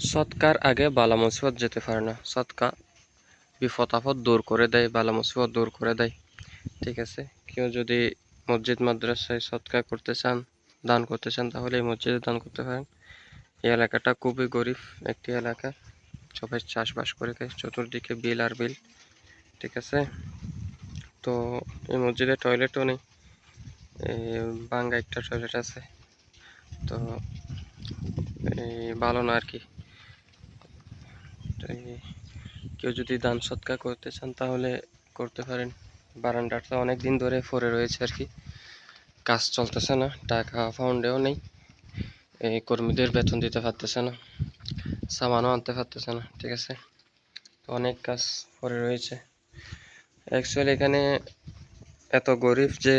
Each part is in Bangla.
সৎকার আগে বালা মুসিবত যেতে পারে না। সৎকা বিপদ আপদ দূর করে দেয় বালা মুসিবত দূর করে দেয়। ঠিক আছে? কেউ যদি মসজিদ, মাদ্রাসায় সৎকা করতে চান, দান করতে চান, তাহলে এই মসজিদে দান করতে পারেন। এই এলাকাটা খুবই গরিব একটি এলাকা। সবাই চাষবাস করে খায়, চতুর্দিকে বিল আর বিল। ঠিক আছে? তো এই মসজিদে টয়লেটও নেই। বাঙ্গা একটা টয়লেট আছে। তো এই ভালো না আর কি। কেউ যদি দান সৎকার করতে চান তাহলে করতে পারেন। বারান্দাটা অনেক দিন ধরে পড়ে রয়েছে আর কি। কাজ চলতেছে না, টাকা ফাউন্ডেও নেই। এই কর্মীদের বেতন দিতে পারতেছে না, সামানও আনতে পারতেছে না, ঠিক আছে? তো অনেক কাজ পড়ে রয়েছে। অ্যাকচুয়ালি এখানে এত গরিব যে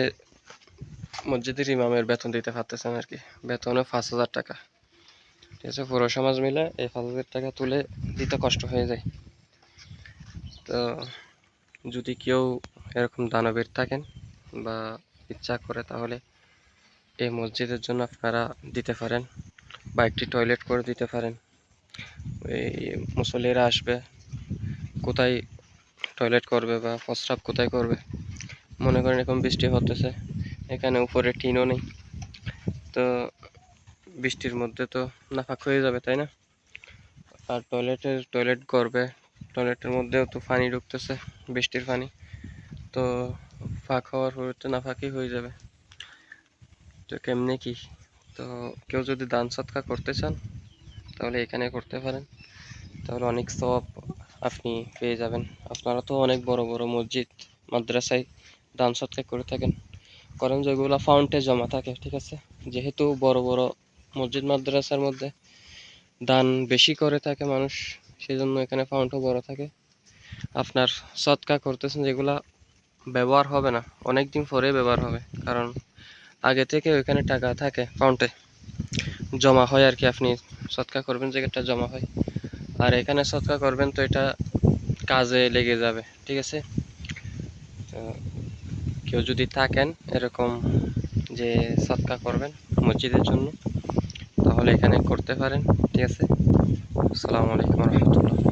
মসজিদের ইমামের বেতন দিতে পারতেছে না আর কি। বেতনও পাঁচ হাজার টাকা। ঠিক আছে, পুরো সমাজ মিলে এই পাঁচ হাজার টাকা তুলে দিতে কষ্ট হয়ে যায়। তো যদি কেউ এরকম দানবীর থাকেন বা ইচ্ছা করে, তাহলে এই মসজিদের জন্য আপনারা দিতে পারেন বা একটি টয়লেট করে দিতে পারেন। এই মুসল্লিরা আসবে, কোথায় টয়লেট করবে বা প্রস্রাব কোথায় করবে? মনে করেন এরকম বৃষ্টি হতেছে, এখানে উপরে টিনও নেই। তো বৃষ্টির মধ্যে তো নাফাক হয়ে যাবে, তাই না? আর টয়লেটের, টয়লেট করবে টয়লেটের মধ্যেও তো পানি ঢুকতেছে, বৃষ্টির পানি। তো ফাঁক হওয়ার পরে তো নাফাকই হয়ে যাবে। তো কেমনে কি? তো কেউ যদি দান সৎকার করতে চান, তাহলে এখানে করতে পারেন। তাহলে অনেক সব আপনি পেয়ে যাবেন। আপনারা তো অনেক বড় বড় মসজিদ, মাদ্রাসায় দান সৎকার করে থাকেন। করেন যেগুলো ফাউন্টে জমা থাকে, ঠিক আছে? যেহেতু বড় বড় মসজিদ মাদ্রাসার মধ্যে দান বেশি করে থাকে মানুষ সেই জন্য এখানে ফাউন্টও বড় থাকে। আপনার সৎকা করতেছেন যেগুলা ব্যবহার হবে না অনেক দিন পরে ব্যবহার হবে, কারণ আগে থেকে ওইখানে টাকা থাকে ফাউন্টে জমা হয় আর কি, আপনি সৎকা করবেন যেটা জমা হয়। আর এখানে সৎকা করবেন তো এটা কাজে লেগে যাবে, ঠিক আছে? কেউ যদি থাকেন এরকম যে সৎকা করবেন মসজিদের জন্য তাহলে এখানে করতে পারেন ঠিক আছে? আসসালামু আলাইকুম রহমতুল্লাহ।